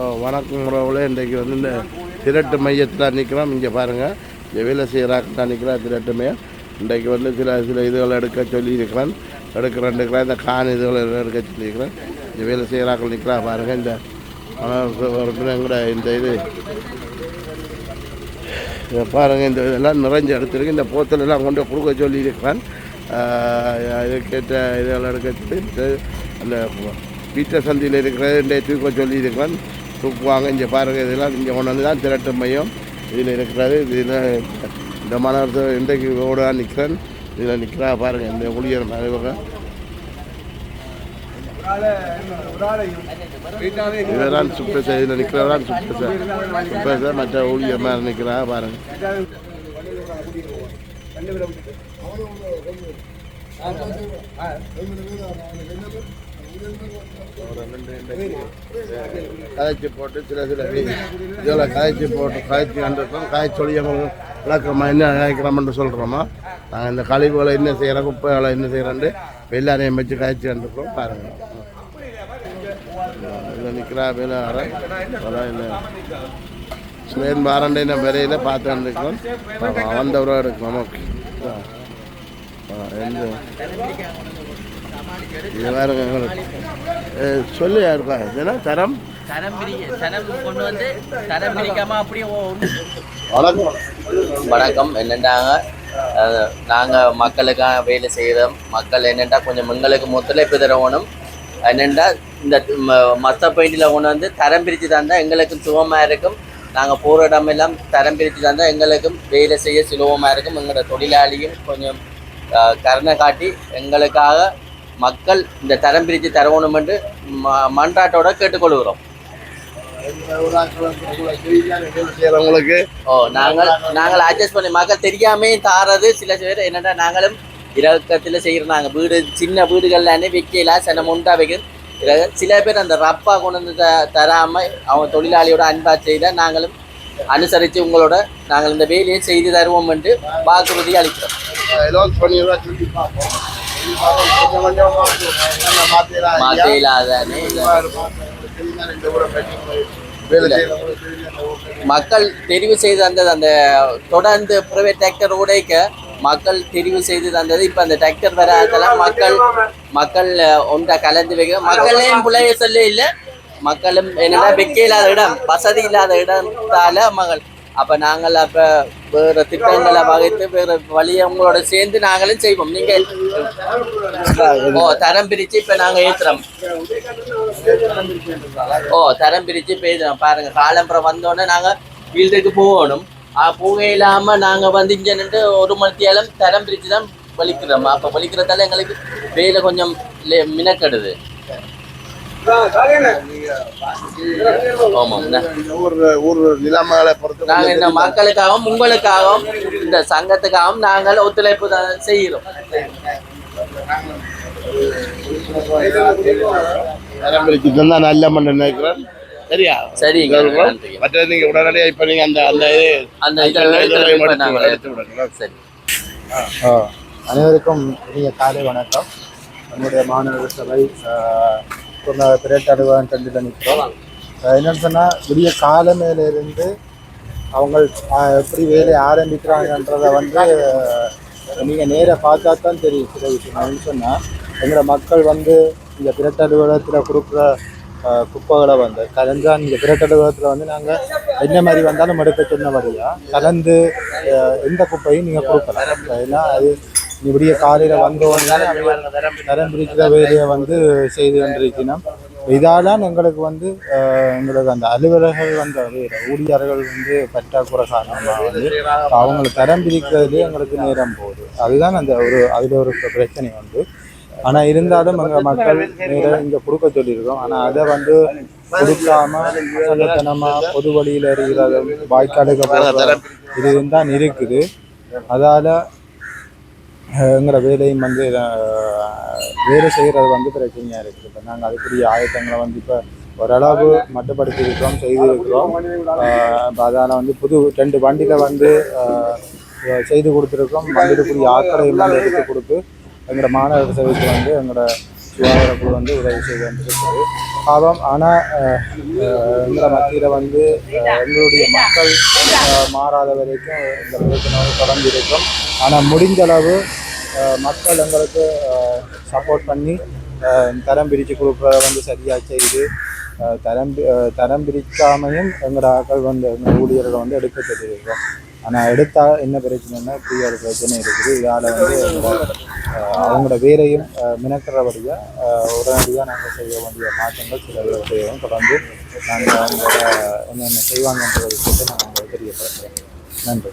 வணக்கம் உறவுகளே. இன்றைக்கு வந்து இந்த திரட்டு மையத்தில் நிற்கிறோம் இங்கே பாருங்கள் இந்த வேலை செய்கிறாக்க நிற்கிறோம் திரட்டு மையம். இன்றைக்கு வந்து சில சில இதுகள் எடுக்க சொல்லியிருக்கிறேன். எடுக்கிறேன் இருக்கிறேன் இந்த கான் இதுகளை எடுக்க சொல்லியிருக்கிறேன். இந்த வேலை செய்கிறாக்கள் நிற்கிறா பாருங்கள் இந்த கூட இந்த இது. இதை பாருங்கள் இந்த இதெல்லாம் நிறைஞ்சு எடுத்துருக்கு. இந்த போத்தலெல்லாம் கொண்டு கொடுக்க சொல்லியிருக்கிறேன். இதுக்கேற்ற இதெல்லாம் எடுக்க சொல்லி இந்த அந்த வீட்டை சந்தியில் இருக்கிற இந்த தூக்க சொல்லியிருக்கிறேன். தூக்குவாங்க இங்கே பாருங்கள் இதெல்லாம் இங்கே கொண்டு வந்து தான் திரட்டு மையம் இதில் இருக்கிறது இதில் இந்த மாநகரத்தை இன்றைக்கு ஓட நிற்கிறேன் இதில் நிற்கிறா பாருங்கள் இந்த ஊழியர் தலைவர் இதெல்லாம் சார் இதில் நிற்கிறதான் சுப்பேச சுப்பேச மற்ற ஊழியர் மாதிரி நிற்கிறா பாருங்கள் காய்ச்சி போட்டு சில சில இதில் காய்ச்சி போட்டு காய்ச்சி கண்டிருக்கோம் காய்ச்சி சொல்லி விளக்கமாக என்ன காய்க்கிறோம்னு சொல்கிறோமா நாங்கள் இந்த கழிவுகளை என்ன செய்கிறோம் குப்பைகளை என்ன செய்கிறோன்ட்டு எல்லாரையும் வச்சு காய்ச்சி கண்டிருக்கோம் பாருங்கள் இதில் நிற்கிறா வேலை வர இல்லை. பார்த்து வந்துருக்கோம் வந்தவராக எடுக்கணும் ஓகே எந்த இது அஹ் சொல்லி யாருப்பா இதுனா தரம்? தரம் தரம் கொண்டு வந்து தரம் பிரிக்காம அப்படியே வணக்கம். வணக்கம். என்னென்னாங்க நாங்கள் மக்களுக்காக வேலை செய்கிறோம் மக்கள் என்னென்னா கொஞ்சம் எங்களுக்கு ஒத்துழைப்பு தரணும் என்னென்னா இந்த மற்ற பெயிண்டில் கொண்டு வந்து தரம் பிரித்து தந்தால் எங்களுக்கும் சுகமாக இருக்கும். நாங்கள் போகிற இடமெல்லாம் தரம் பிரித்து தந்தால் எங்களுக்கும் வேலை செய்ய சுலபமாக இருக்கும். எங்களோட தொழிலாளியும் கொஞ்சம் கருணை காட்டி எங்களுக்காக மக்கள் இந்த தரம் பிரித்து தரணும் என்று ம மன்றாட்டோட கேட்டுக்கொள்கிறோம். ஓ நாங்கள் நாங்கள் அட்ஜஸ்ட் பண்ணி மக்கள் தெரியாமே தாரது. சில பேர் என்னடா நாங்களும் இறக்கத்தில் செய்கிறாங்க வீடு சின்ன வீடுகள்லானே வைக்கல சில முண்டா வைக்கிறது சில பேர் அந்த ரப்பா கொண்டு வந்து த தராம அவங்க தொழிலாளியோட அன்பா செய்த நாங்களும் அனுசரித்து உங்களோட நாங்கள் இந்த வேலையை செய்து தருவோம் என்று வாக்குறுதி அளிக்கிறோம். மக்கள் தெரிவு செய்து தந்தது அந்த தொடர்ந்து பிரைவேட் டிராக்டர் உடைக்க மக்கள் தெரிவு செய்து தந்தது. இப்ப அந்த டிராக்டர் வராதெல்லாம் மக்கள் மக்கள் ஒன்றை கலந்து வைக்க. மக்களையும் பிள்ளைய சொல்ல இல்லை. மக்களும் என்னடா வைக்க இல்லாத இடம் வசதி இல்லாத இடத்தால மகள் அப்ப நாங்கள் அப்ப வேற திட்டங்களை வகைத்து வேற வழியை உங்களோட சேர்ந்து நாங்களும் செய்வோம். நீங்க ஓ தரம் பிரிச்சு இப்ப நாங்க ஏத்துறோம். ஓ தரம் பிரிச்சு பேசுறோம் பாருங்க காலம்புறம் வந்தோடனே நாங்க வீட்டுக்கு போகணும். போக இல்லாம நாங்க வந்து இங்க நின்று ஒரு மணித்தியாலும் தரம் பிரிச்சு தான் வலிக்கிறோம். அப்ப வலிக்கிறதால எங்களுக்கு வேலை கொஞ்சம் மினக்கெடுது. ஆமாம் ஊர் ஊர் நிலைமைகளை பொறுத்து நாங்க இந்த மக்களுக்காகவும் உங்களுக்காகவும் இந்த சங்கத்துக்காகவும் நாங்கள் ஒத்துழைப்பு தான் செய்கிறோம். நல்ல மண்ணு நினைக்கிறேன். சரியா? சரிங்க. நன்றி. மற்ற நீங்க உடனடியாக இப்ப நீங்க அந்த அந்த அந்த. சரி. அனைவருக்கும் இனிய காலை வணக்கம். நம்முடைய மாணவர் சபை திரைட்ட அலுவலகம் தண்டில் நிற்கிறோம் என்னென்னு சொன்னால் விடிய காலமேலேருந்து அவங்க எப்படி வேலையை ஆரம்பிக்கிறாங்கன்றதை வந்து நீங்கள் நேராக பார்த்தா தான் தெரியும் சில விஷயம் சொன்னால் எங்களோட மக்கள் வந்து இந்த பிரட் அலுவலகத்தில் கொடுக்குற குப்பைகளை வந்து கலந்து அந்த பிரட் அலுவலகத்தில் வந்து நாங்கள் என்ன மாதிரி வந்தாலும் எடுக்க சொன்னபடியாக கலந்து எந்த குப்பையும் நீங்கள் கொடுக்கலாம் ஏன்னா அது இப்படியே காலையில் வந்தோடனே தரம் பிரிக்கிற வேலையை வந்து செய்து கொண்டிருக்கணும் இதால்தான் எங்களுக்கு வந்து எங்களுக்கு அந்த அலுவலர்கள் வந்து ஊழியர்கள் வந்து பற்றாக்குறை காரணமாக வந்து அவங்களை தரம் பிரிக்கிறதுலேயே எங்களுக்கு நேரம் போகுது. அதுதான் அந்த ஒரு அதில் ஒரு பிரச்சனை வந்து. ஆனால் இருந்தாலும் எங்கள் மக்கள் நேரம் இங்கே கொடுக்க சொல்லியிருக்கோம். ஆனால் அதை வந்து கொடுக்காம அசங்கத்தனமாக பொது வழியில் இருக்கிற வாய்க்காலுக்கு இது தான் இருக்குது. அதால் எங்களோட வேலையும் வந்து வேலை செய்கிறது வந்து பிரச்சனையாக இருக்குது. இப்போ நாங்கள் அதுக்குரிய ஆயத்தங்களை வந்து இப்போ ஓரளவு மட்டுப்படுத்தி இருக்கிறோம் செய்திருக்கிறோம் இப்போ அதால் வந்து புது ரெண்டு வண்டியில் வந்து செய்து கொடுத்துருக்கோம் வண்டியிலுக்குரிய ஆட்களை எல்லாம் எடுத்து கொடுத்து எங்களோட மாநகர சபைக்கு வந்து எங்களோட சுகாதார குழு வந்து உதவி செய்து வந்திருக்கிறது. பாவம் ஆனால் எங்களை மத்தியில் வந்து எங்களுடைய மக்கள் மாறாத வரைக்கும் இந்த பிரச்சனை தொடர்ந்து இருக்கும். ஆனால் முடிஞ்ச அளவு மக்கள் எங்களுக்கு சப்போர்ட் பண்ணி தரம் பிரித்து கொடுக்குறத வந்து சரியாக செய்து தரம் பி- தரம் பிரிக்காமையும் எங்களோட ஆக்கள் வந்து எங்கள் ஊழியர்களை வந்து எடுக்க சொல்லியிருக்கோம் ஆனால் எடுத்தால் என்ன பிரச்சனைன்னா இப்படி ஒரு பிரச்சனை இருக்குது. இதால் வந்து அவங்களோட வேலையும் மினக்கிறபடியாக உடனடியாக நாங்கள் செய்ய வேண்டிய மாற்றங்கள் சில விஷயம் தொடர்ந்து நாங்கள் அவங்களோட என்னென்ன செய்வாங்கன்ற விஷயத்தை நாங்கள் உங்களுக்கு தெரியப்படுத்துகிறோம் நன்றி.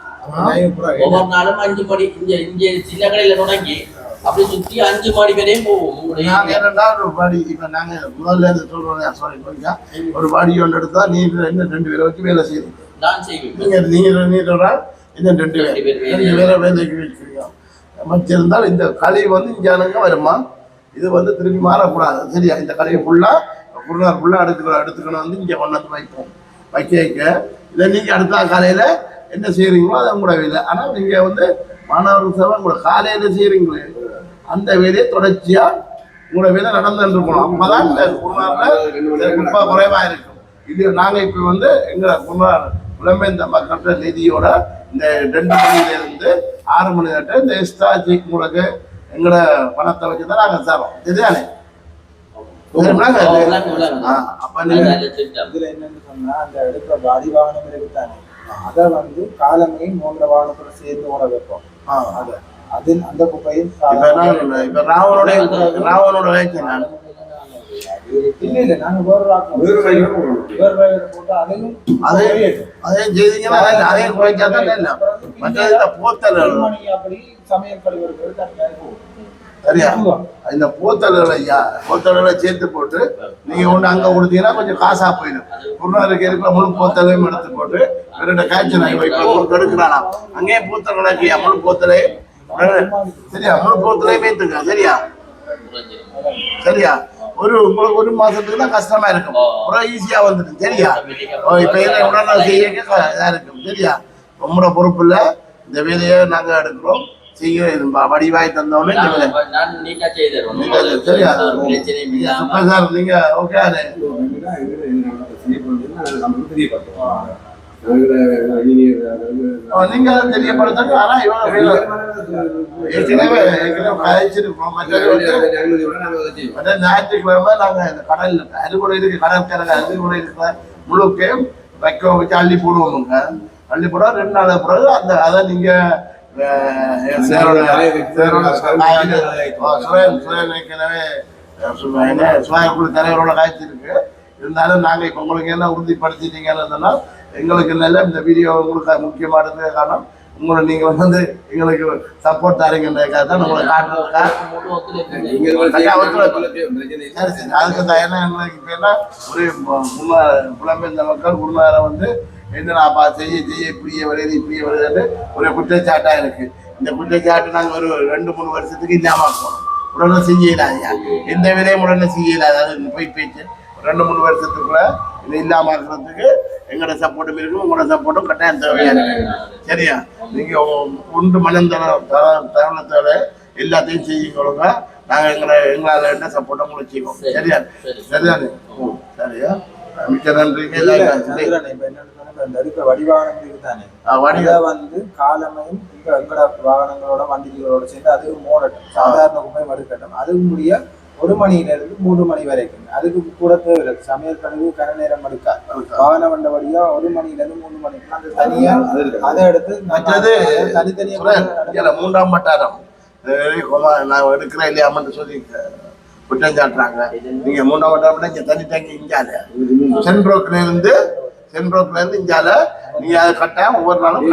ஒவ்வொரு நாளும் அஞ்சு மணி இங்க இங்க சின்ன கடையில தொடங்கி அப்படி சுத்தி அஞ்சு மணி வரையும் போவோம் நாங்க ஒரு பாடி இப்ப நாங்க முதல்ல இருந்து சொல்றோம் சாரி கொஞ்சம். ஒரு பாடி ஒன்று எடுத்தா நீங்க இன்னும் ரெண்டு பேரை வச்சு வேலை செய்யுங்க நான் செய்வேன். நீங்க நீங்க நீங்க இன்னும் ரெண்டு பேர். ரெண்டு பேர் ரெண்டு பேரை வேலைக்கு வச்சிருக்கோம் வச்சிருந்தால் இந்த கலை வந்து இங்கே வருமா? இது வந்து திரும்பி மாறக்கூடாது. சரியா? இந்த கலையை ஃபுல்லா ஃபுல்லாக ஃபுல்லாக எடுத்துக்கணும் எடுத்துக்கணும் வந்து இங்கே கொண்டு வந்து வைப்போம். வைக்க வைக்க. இதை நீங்கள் அடுத்த காலையில் என்ன செய்கிறீங்களோ அது உங்களோட வேலை. ஆனால் நீங்கள் வந்து மாணவர்கள் சேவை உங்களோட காலையில் செய்கிறீங்களே அந்த வேலையை தொடர்ச்சியாக உங்களோட வேலை நடந்துட்டு இருக்கணும். அப்பதான் இந்த குப்பை குறைவாக இருக்கும். இது நாங்கள் இப்போ வந்து எங்கள் குருநாள் புலம்பெயர்ந்த மக்கள்கிட்ட நிதியோட இந்த ரெண்டு மணில இருந்து ஆறு மணி நேரம் இந்த எக்ஸ்ட்ரா ஜிக் உங்களுக்கு எங்களோட பணத்தை வச்சு தான் நாங்கள் தரோம் இதுதானே அப்ப நீங்க. இதுல என்னன்னு சொன்னா அந்த எடுக்கிற பாடி வாகனம் இருக்குதானே? அதை வந்து காலமே மூன்று வாகனத்தோட சேர்ந்து ஓட வைப்போம். ஆ, அது அது அந்த குப்பையும் ராவனோட ராவனோட இல்ல இல்ல நாங்க வேற வேற போட்டு அதையும் அதே அதே செய்தீங்கன்னா அதே- அதே குறைச்சா தான் இல்லை மற்ற போத்தல் ஒரு மணி அப்படி சமையல். சரியா? இந்த போத்தல்களை ஐயா போத்தல்களை சேர்த்து போட்டு நீங்க ஒண்ணு அங்க கொடுத்தீங்கன்னா கொஞ்சம் காசா போயிடும். குருநாருக்கு இருக்கிற முழு போத்தலையும் எடுத்து போட்டு ரெண்டு காய்ச்சல் வைப்போம் எடுக்கிறானா அங்கேயே போத்தல்களை ஐயா முழு போத்தலை சரியா? முழு போத்தலையும் வைத்துங்க சரியா? சரியா? ஒரு உங்களுக்கு ஒரு மாசத்துக்கு தான் கஷ்டமா இருக்கும். அப்புறம் ஈஸியா வந்துடும் சரியா? இப்ப உடனே செய்ய இருக்கும் சரியா? உங்களோட பொறுப்புல இந்த வேலையை நாங்க எடுக்கிறோம். செய்ய வடிவாய் தந்தோடனே சார் நீங்க ஓகே நீங்க அதை தெரியப்படுத்துங்க ஆனா ஞாயிற்றுக்கிழமை நாங்க இந்த கடல்ல அது கூட இருக்கு கடற்கரை அது கூட இருக்கிற முழுக்கையும் வைக்க வச்சு அள்ளி போடுவோமுங்க அள்ளி போட ரெண்டு நாள் பிறகு அந்த அதை நீங்க ஏற்கனவே அஹ், சு- என்ன சுயக்குழு தலைவரோட காய்ச்சி இருக்கு இருந்தாலும் நாங்க இப்ப உங்களுக்கு என்ன உறுதிப்படுத்திட்டீங்கன்னு சொன்னா எங்களுக்கு நல்ல இந்த வீடியோ உங்களுக்கு முக்கியமானது காரணம் உங்களை நீங்க வந்து எங்களுக்கு சப்போர்ட் தரீங்கன்றதுக்காக தான் உங்களை காட்டுறதுக்காக. அதுக்கு தான் ஏன்னா எங்களுக்கு இப்போ என்ன? ஒரு புலம்பெயர்ந்த மக்கள் முன்னார வந்து என்னடாப்பா செய்ய செய்ய இப்படியே வருது இப்படியே வருதுன்னு ஒரு குற்றச்சாட்டா இருக்கு. இந்த குற்றச்சாட்டு நாங்கள் ஒரு ரெண்டு மூணு வருஷத்துக்கு இல்லாம இருக்கோம் உடனே செய்யலாது எந்த விதையும் உடனே செய்யலாது அது போய் பேச்சு. ரெண்டு மூணு வருஷத்துக்குள்ள இது இல்லாம இருக்கிறதுக்கு எங்களோட சப்போர்ட்டும் இருக்கு உங்களோட சப்போர்ட்டும் கட்டாயம் தேவையா இருக்கு. சரியா? நீங்க உ- உண்டு மனம் தர தர- தருணத்தோட எல்லாத்தையும் செய்யுங்க நாங்க எங்களை எங்களால என்ன சப்போர்ட்டும் உங்களுக்கு செய்வோம் சரி. சரியா? சரி. சரிதானே? சரியா? மிக்க நன்றி. இந்த எடுக்கிற வடிவாகனம் இருக்குதானே? வடிவ வந்து காலமையும் இங்க எங்கட வாகனங்களோட வண்டிகளோட சேர்ந்து அது மோடட்டும். சாதாரண குப்பை மறுக்கட்டும். அது முடிய ஒரு மணியில இருந்து மூணு மணி வரைக்கும். அதுக்கு கூட தேவை சமையல் கழிவு கன நேரம் எடுக்காது வாகன வண்ட வழியா ஒரு மணில இருந்து மூணு மணிக்கு அந்த தனியா அதை எடுத்து மற்றது தனித்தனியா மூன்றாம் வட்டாரம். நான் எடுக்கிறேன் இல்லையாமன்னு சொல்லி குற்றம் சாட்டுறாங்க. நீங்க மூன்றாம் வட்டாரம்னா இங்க தனி தங்கி இஞ்சால சென்ட்ரோக்ல இருந்து சென்ட்ரோக்ல இருந்து இஞ்சால நீங்க அதை கட்டாயம் ஒவ்வொரு நாளும்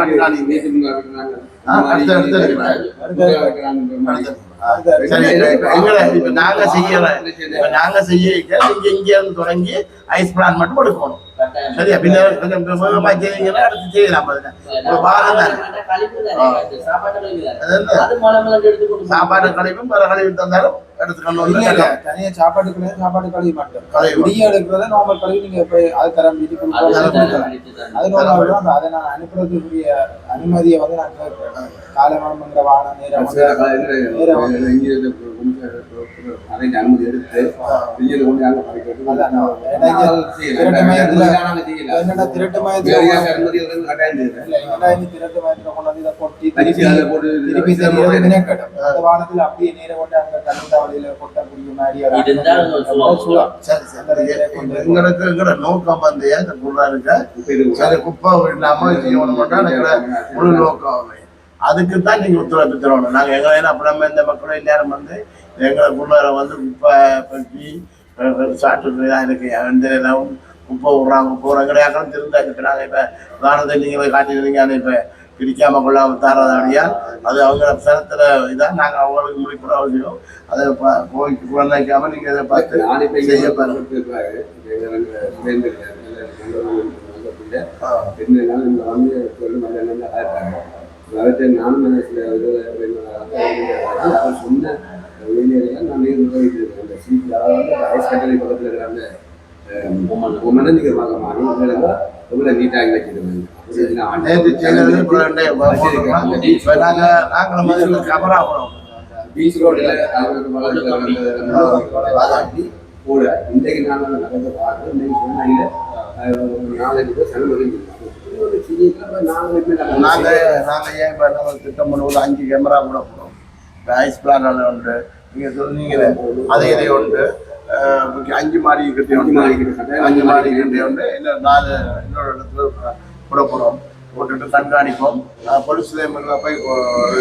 நாங்க இப்ப நாங்க செய்ய நீங்க இங்க இருந்து தொடங்கி ஐஸ் பிளான் மட்டும் எடுக்கணும். சரியா பின்ன கொஞ்சம் வேகமா செய்தீங்கன்னா அடுத்து செய்யலாம் அதுல ஒரு பாகம் தானே. கழிப்பு தானே, சாப்பாட்டு எடுத்து கழிவும் வேற கழிவு தந்தாலும் எடுத்துக்கணும் இல்ல இல்ல தனியா சாப்பாடு கழுவி மாட்டோம். விடிய எடுக்கிறத நார்மல் கழுவி. நீங்க போய் அது தரம் அது நார்மல் நான் அனுப்புறதுக்குரிய அனுமதியை வந்து நான் கேட்கிறேன் நேரம் வந்து அதை அனுமதி எடுத்து கொண்டு அங்கே அந்த அப்படியே நேர கொண்டு அங்க கொட்ட நோக்கம் வந்து இருக்க சரி குப்பை இல்லாம செய்யணும் முழு நோக்கம் அதுக்கு தான் நீங்க ஒத்துழைப்பு தரணும் நாங்க எங்க ஏன்னா இந்த மக்களும் நேரம் வந்து எங்களுக்குள்ளார வந்து குப்பை பற்றி சாப்பிட்டு இருக்கு எந்த குப்பை விடுறாங்க போறாங்க கிடையாது திருந்தா இருக்கிறாங்க இப்ப உதாரணத்தை நீங்க காட்டியிருந்தீங்க அதை இப்ப பிரிக்காம கொள்ளாம தாரதாடியா அது அவங்க சரத்துல இதான் நாங்க அவங்களுக்கு முடிக்கிற அவசியம் அதை போய் குழந்தைக்காம நீங்க இதை பார்த்து நான் இப்போ செய்ய பாருங்க. அவர் சொன்ன நான் நீர் நிர்வகித்து இருக்கேன் அந்த சீட் அதாவது ஐஸ் கட்டளை பக்கத்தில் இருக்கிற அந்த உமனை நீங்க பார்க்க எவ்வளோ நீட்டாக வச்சிருக்காங்க இப்போ நாங்க பீச் ரோடில் அவங்களுக்கு கூட இன்றைக்கு நான் நடந்த பார்த்து இன்னைக்கு சொன்னாங்க நாளைக்கு போய் சனுமதி நாங்க நாங்கள் ஏன் இப்போ நம்ம திட்டம் பண்ணுவோம் அஞ்சு கேமரா கூட போனோம் இந்த ஐஸ் பிளான் உண்டு. நீங்கள். சொன்னீங்களே அதே இதே உண்டு. அஞ்சு மாடி கட்டி அஞ்சு மாடி கட்டி. அஞ்சு மாடி கட்டி உண்டு இன்னும் நாலு இன்னொரு இடத்துல கூட போறோம். போட்டுட்டு கண்காணிப்போம். பொலிஸ்ல போய்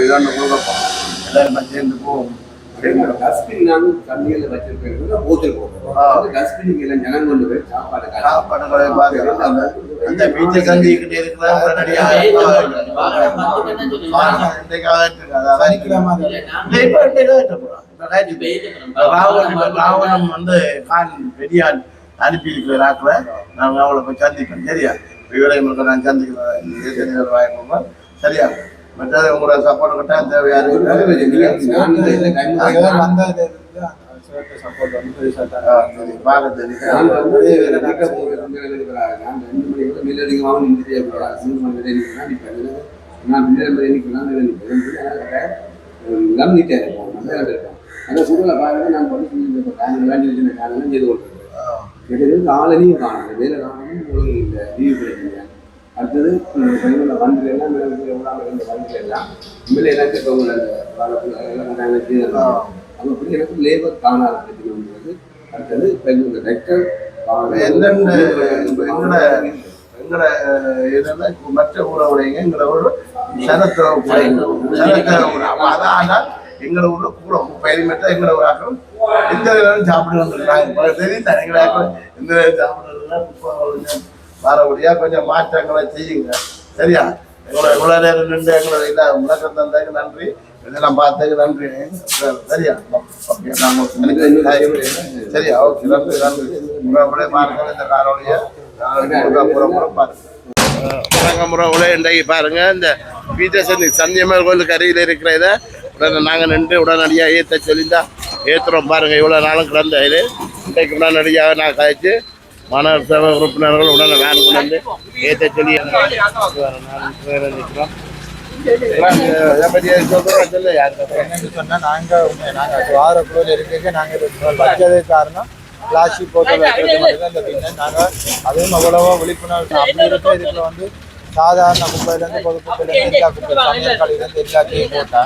இதாண்டு கொடுப்போம் எல்லாரும் சேர்ந்து போவோம். டஸ்ட்பின் நான் தண்ணியில் வச்சிருக்கேன். போத்தில். போடுறோம் டஸ்ட்பின் எல்லாம் ஜனம் கொண்டு போய் சாப்பாடு. சாப்பாடுகளை பார்த்து அந்த அந்த பீச்சை சந்திக்கிட்டே இருக்கிற உடனடியாக இல்ல, நான் இல்லை, இப்ப இப்ப ராவணன் வந்து கான் பெரியான் அனுப்பி இருக்கிற நாட்கள நாங்கள் அவளை போய் சந்திப்போம் சரியா? இவரை உங்களுக்கு நான் சந்திக்கிறேன். சரியா? மற்றது உங்களோட சப்போர்ட் கிட்ட தேவையா இருக்கு சப்போர்ட் வந்து பெருசா ஆ, தான் சரி, பார்க்க தெரியும் நான் வந்து இருக்கிறாங்க. நான் ரெண்டு மணிக்கு மேல அதிகமாக நின்றுட்டே இருக்கிறேன். மூணு மணி. இப்ப நான் மணி. நல்லா இருக்கும். அந்த சூழலை பாருங்க, நான் வந்து இந்த காரணம் வேண்டி வச்சிருந்த காரணம் செய்து கொண்டிருக்கிறேன். எனக்கு வந்து ஆளனையும் காணும். வேலை காணும், ஒழுங்கு இல்லை. லீவு கிடைக்கல. அடுத்தது பையனோட வண்டில எல்லாம் எவ்வளவு இருந்த வண்டில எல்லாம் உண்மையில எனக்கு செய்யலாம். அப்ப அப்படி எனக்கு லேபர் காணாத பிரச்சனை வந்தது அடுத்தது இந்த டாக்டர் என்னென்ன எங்கட இதெல்லாம் மற்ற ஊரவுடையங்க எங்கட ஊர் சரத்திர சரத்திர அதான் ஆனால் எங்களை ஊர்ல கூட பயணிமற்ற எங்கட ஊராக்கள் எந்த நேரம் சாப்பிட்டு வந்துருக்காங்க தெரியும். தானே எங்கட எந்த நேரம் சாப்பிடுறதுனா வரபடியாக கொஞ்சம் வரபடியா கொஞ்சம் மாற்றங்களை செய்யுங்க. சரியா? எங்களை எவ்வளோ நேரம் நின்று எங்களை இல்லை முழக்கம் தந்ததுக்கு நன்றி. இதெல்லாம் பார்த்ததுக்கு நன்றி. சரியா? ஓகே நாங்கள் சரியா? ஓகே நன்றி நன்றி. முறை பாருங்க இந்த காரோடைய முறை இன்றைக்கு பாருங்க. இந்த பீட்டசந்தி சந்தியமர் கோயிலுக்கு அருகில் இருக்கிற இதை உடனே நாங்கள் நின்று உடனடியாக ஏற்ற சொல்லியிருந்தா ஏற்றுறோம் பாருங்கள் இவ்வளோ நாளும் கிடந்த இது. இன்றைக்கு உடனடியாக நான் கழிச்சு மாணவர் சபை உறுப்பினர்கள் உடனே வேன் கொண்டு வந்து ஏற்ற சொல்லி நிற்கிறோம் இதை பற்றி சொல்கிறோம் சொல்லு யாருக்கு என்னன்னு சொன்னா நாங்க உண்மை- காரணம் பிளாஸ்டிக் போட்டோ வைக்கிறது மட்டும்தான் இந்த பின்னர் அதுவும் அவ்வளவோ விழிப்புணர்வு அப்படி இருக்க இதுல வந்து சாதாரண குப்பையில இருந்து பொது குப்பையில இருந்து எல்லா குப்பை சமையல் கடையில இருந்து எல்லாத்தையும் போட்டா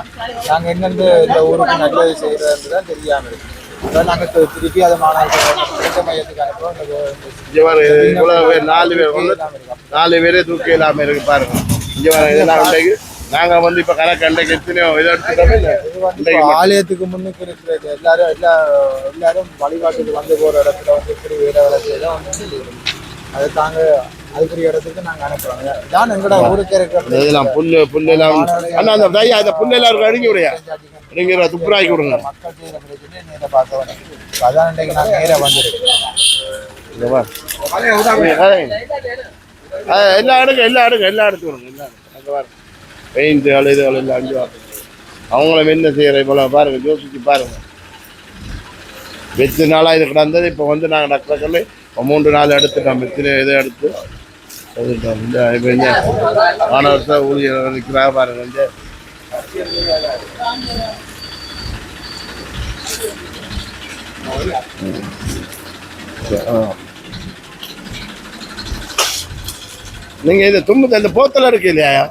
நாங்க எங்கெந்து இந்த ஊருக்கு நல்லது செய்யறது தான் தெரியாம இருக்கு. அதான் நாங்க தி- திருப்பி அதை மாணவர்கள் மையத்துக்கு பேர் நாலு பேர் வந்து நாலு பேரே தூக்கி இல்லாமல் இருக்கு பாருங்க. இங்கே பாருங்க இதெல்லாம் இன்றைக்கு நாங்கள் வந்து இப்போ கணக்கு அன்றைக்கு எத்தனையோ இதை ஆலயத்துக்கு முன்னுக்கு இருக்கிறது. எல்லாரும் எல்லா எல்லாரும் வழிபாட்டுக்கு வந்து போற இடத்துல வந்து இப்படி வேலை வேலை செய்யலாம் வந்து அதை தாங்க அதுக்குரிய இடத்துக்கு நாங்க அனுப்புறோம். இதான் எங்களோட ஊருக்கு இருக்கிற இதெல்லாம் புல்லு புல்லெல்லாம் அண்ணா அந்த தையா அந்த புல்லெல்லாம் இருக்கு அடிங்கி விடையா அடிங்கிற துப்புராக்கி விடுங்க. மக்கள் செய்யற பிரச்சனை நேர இப்ப அதான் இன்றைக்கு நான் நேரா வந்திருக்கேன் இந்த வா. ஆ, எல்லாம் எடுங்க எல்லாம் எடுங்க எல்லாம் எடுத்து விடுங்க எல்லாம் எடுங்க. அங்க பாருங்க பெயிண்ட் இதுகள் எல்லாம் அஞ்சு வாங்க அவங்களும் என்ன செய்யற இவ்வளோ பாருங்க யோசிச்சு பாருங்க. வெச்சு நாளாக இது கிடந்தது இப்போ வந்து நாங்கள் இப்போ மூன்று நாள் எடுத்துட்டோம் வெத்தின இதை எடுத்து. இப்போ இந்த மாணவர்கிட்ட ஊழியர் நிற்கிறா பாருங்க இந்த ஆ நீங்கள் இது தும்பு இந்த போத்தல இருக்கு இல்லையா?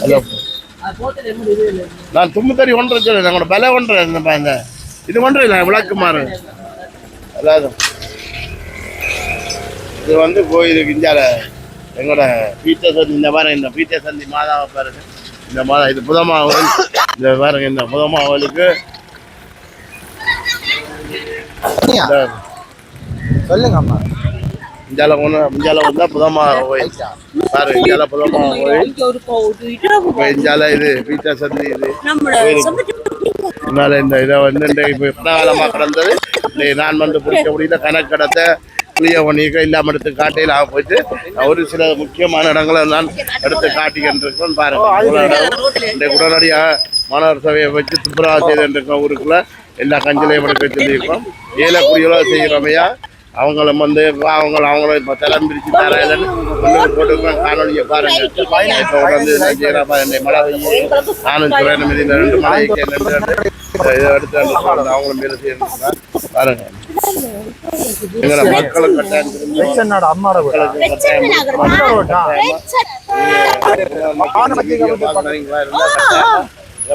ஹலோ. நான் தும்பு தறி ஒன்றரை சொல்லு உங்களோட பல ஒன்றரை இந்த இந்த இது ஒன்றரை இல்லை விளக்கு மாறு. அதாவது இது வந்து கோயிலுக்கு இந்தியால எங்களோட பீட்டர் சந்தி இந்த மாதிரி இந்த பீட்டர் சந்தி மாதாவை பாருங்க. இந்த மாதம் இது புதமாவல் இந்த பாருங்க இந்த புதமாவலுக்கு சொல்லுங்க அம்மா இந்தியால ஒன்று இந்தியால வந்தால் புதமா கோயில் பாருங்க இந்தியால புதமா கோயில் இப்போ இந்தியால இது பீட்டர் சந்தி இது. அதனால இந்த இதை வந்து இந்த இப்போ காலமாக கிடந்தது. நான் வந்து பிடிக்க முடியல கணக்கெடுத்த புளிய வணிகம் இல்லாமல் எடுத்து காட்டையில் ஆக போயிட்டு ஒரு சில முக்கியமான இடங்களை நான் எடுத்து காட்டிக்கிட்டு பாருங்க உடனடியாக மாணவர் சபையை வச்சு துப்புரவா செய்துருக்கோம் ஊருக்குள்ள எல்லா கஞ்சிலையும் எடுக்க சொல்லியிருக்கோம் ஏலக்குடிகளோ செய்கிறோமையா அவங்களும் வந்து அவங்க அவங்களும் இப்போ தரம் பிரித்து தரையிலன்னு கொண்டு போட்டுருக்கோம் காணொலியை பாருங்க இப்போ வந்து செய்கிறப்ப என்னை மழை நானும் சுரேன் மீதி ரெண்டு ரெண்டு இதை எடுத்து அவங்களும் மேலே செய்யணும் பாருங்க எங்களை மக்களை கட்டாயம்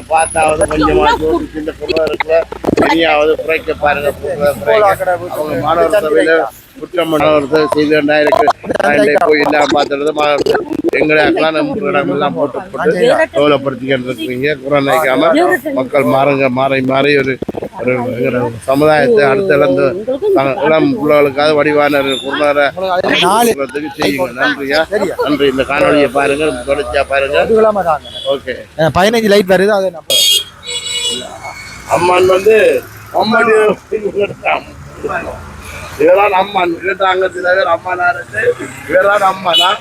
பார்த்தாவது கொஞ்சமா யோசிச்சு இந்த குடும்பம் இருக்கிற இனியாவது குறைக்க பாருங்க. அவங்க மாணவர் சபையில குற்றம் மாணவர் செய்து ரெண்டாயிரக்கு ரெண்டாயிரம் போய் இல்லாம பார்த்துறது மாணவர் எங்களை நம்ம இடம் எல்லாம் போட்டு போட்டு கவலைப்படுத்திக்கிட்டு இருக்கீங்க குரம் நினைக்காம மக்கள் மாறுங்க மாறி மாறி ஒரு ஒரு சமுதாயத்தை அடுத்த இழந்து இளம் பிள்ளைகளுக்காக வடிவான சொல்றதுக்கு செய்யுங்க. நன்றியா? நன்றி. இந்த காணொலியை பாருங்க. தொடர்ச்சியா பாருங்க. ஓகே. பதினஞ்சு லைட் வருது அதை நம்ம அம்மான் வந்து அம்மாடி இவரான் அம்மான். கேட்டாங்க சில பேர் அம்மானாரு. இவரான் அம்மானா?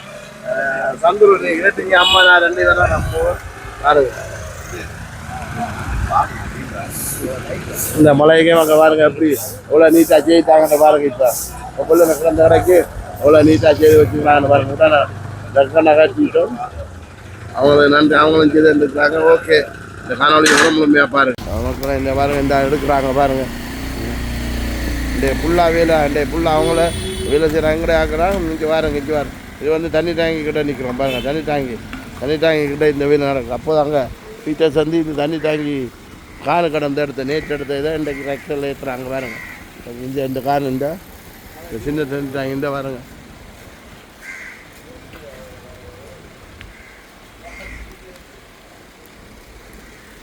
சந்தூர் சந்துரு நீ கேட்டீங்க ரெண்டு இவரான் அம்மா பாருங்க இந்த மலைக்கே வாங்க பாருங்க எப்படி எவ்வளோ நீட்டாக செய்தாங்கன்னு பாருங்க இப்போ. இப்போ பிள்ளை கிடந்த கடைக்கு எவ்வளோ நீட்டாக செய்து வச்சுக்கிறாங்கன்னு பாருங்க. தான் டக்குன்னு காட்டிட்டோம் அவங்களுக்கு நன்றி அவங்களும் செய்து இருந்துருக்காங்க ஓகே இந்த காணொலி எவ்வளோ முழுமையாக பாருங்க. அவங்களுக்கு இந்த பாருங்க இந்த எடுக்கிறாங்க பாருங்க. இந்த புல்லா வேலை இந்த புல்லா அவங்கள வேலை செய்கிறாங்க ஆக்குறாங்க இங்கே பாருங்க இங்கே பாருங்க இது வந்து தண்ணி டேங்கி கிட்ட நிற்கிறோம் பாருங்க தண்ணி டேங்கி தண்ணி டேங்கி கிட்ட இந்த வேலை நடக்கும் அப்போ அங்கே பீட்டர் சந்தி இந்த தண்ணி டேங்கி காலு கடந்த எடுத்த நேற்று எடுத்த இதை இன்றைக்கு ரெக்டரில் ஏற்றுறாங்க பாருங்க. இந்த இந்த கார் இந்த சின்ன தண்ணி டேங்கி இந்த பாருங்க.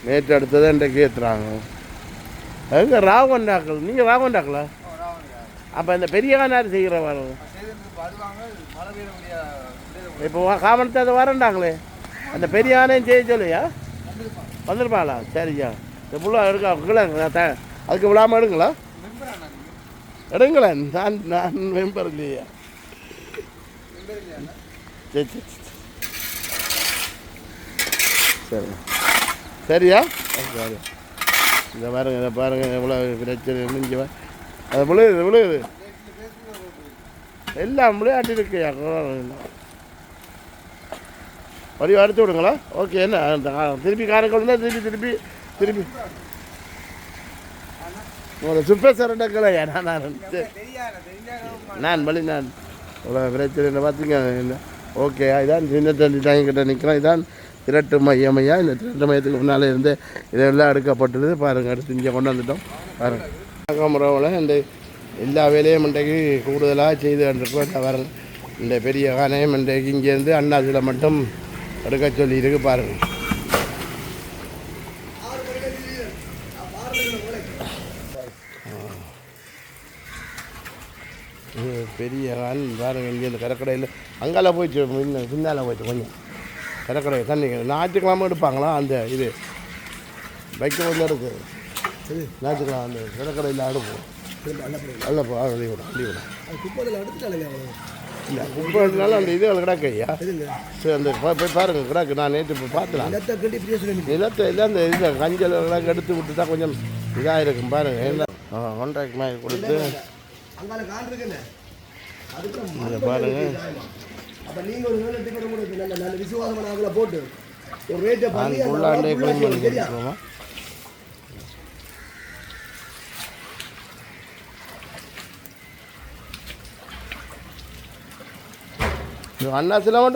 நேற்று அடுத்ததை இன்றைக்கு ஏற்றுறாங்க எங்கே ராகவண்டாக்கள். நீங்கள் ராகவண்டாக்களா? அப்போ இந்த பெரிய கானார் செய்கிற பாருங்க இப்போ காமனத்தை அதை வரண்டாங்களே அந்த பெரிய ஆனையும் செய்ய சொல்லியா வந்துருப்பாங்களா சரியா. இந்த புள்ள எடுக்க கீழே த- அதுக்கு விழாமல் எடுங்களா? எடுங்களேன் நான் நான் மெம்பர் இல்லையா. சரி சரி சரி. சரி. சரியா? சரி இந்த பாருங்க இதை பாருங்க எவ்வளோ பிரச்சனை முடிஞ்சு அது விழுகுது விழுகுது. எல்லாம் விளையாட்டு இருக்குயா வரி அடித்து விடுங்களா? ஓகே என்ன? திருப்பி காரைக்கால் தான் திருப்பி திருப்பி திருப்பி. உங்களை சுப்பேர் சார் டக்கலையா நான் நான் சரி. நான் பலி நான் இவ்வளோ பிரச்சனை பார்த்தீங்க என்ன? ஓகே இதான் சின்ன தண்ணி டேங்கிட்ட நிற்கிறோம் இதான் திரட்டு மையம் ஐயா. இந்த திரட்டு மையத்துக்கு முன்னால் இருந்து இதெல்லாம் எடுக்கப்பட்டது பாருங்கள் அடுத்து இங்கே கொண்டு வந்துட்டோம். பாருங்கள் காமராவில் இந்த எல்லா வேலையும் இன்றைக்கு கூடுதலாக செய்து கொண்டிருக்கோம் பாருங்கள் இந்த பெரிய காணையம் இன்றைக்கு இங்கேருந்து அண்ணாசில் மட்டும் எடுக்க சொல்லி இருக்கு பாருங்கள் பெரிய கான் பாருங்க இங்கே இந்த கடற்கடையில் அங்கால போயிட்டு முன்ன பின்னால் போயிட்டு கொஞ்சம். கடற்கடை தண்ணி ஞாயிற்றுக்கிழமை எடுப்பாங்களா? அந்த இது பைக்கு வந்து இருக்குது இது ஞாயிற்றுக்கிழமை அந்த கடற்கடையில் அடுப்போம். அல்ல போ லீவு லீவு குப்பையில் எடுத்துட்டாலே இல்லை. அந்த இது கிடக்கு ஐயா சரி அந்த போய் பாருங்க கிடக்கு. நான் நேற்று இப்போ பார்த்தேன் நிலத்தை இல்லை அந்த இதில் கஞ்சல் எல்லாம் எடுத்து விட்டுட்டா கொஞ்சம் இதாக இருக்கும் பாருங்க. என்ன? கான்ட்ராக்ட் மாதிரி கொடுத்து. இதை பாருங்க. ஒரு வேலை டிக்கெட் கொடுத்து நல்ல நல்ல விசுவாசமான ஆகல போட்டு ஒரு ரேட்டை நான் பண்ணி அந்த ஃபுல்லாண்டே ஆள் க்ளீன் பண்ணி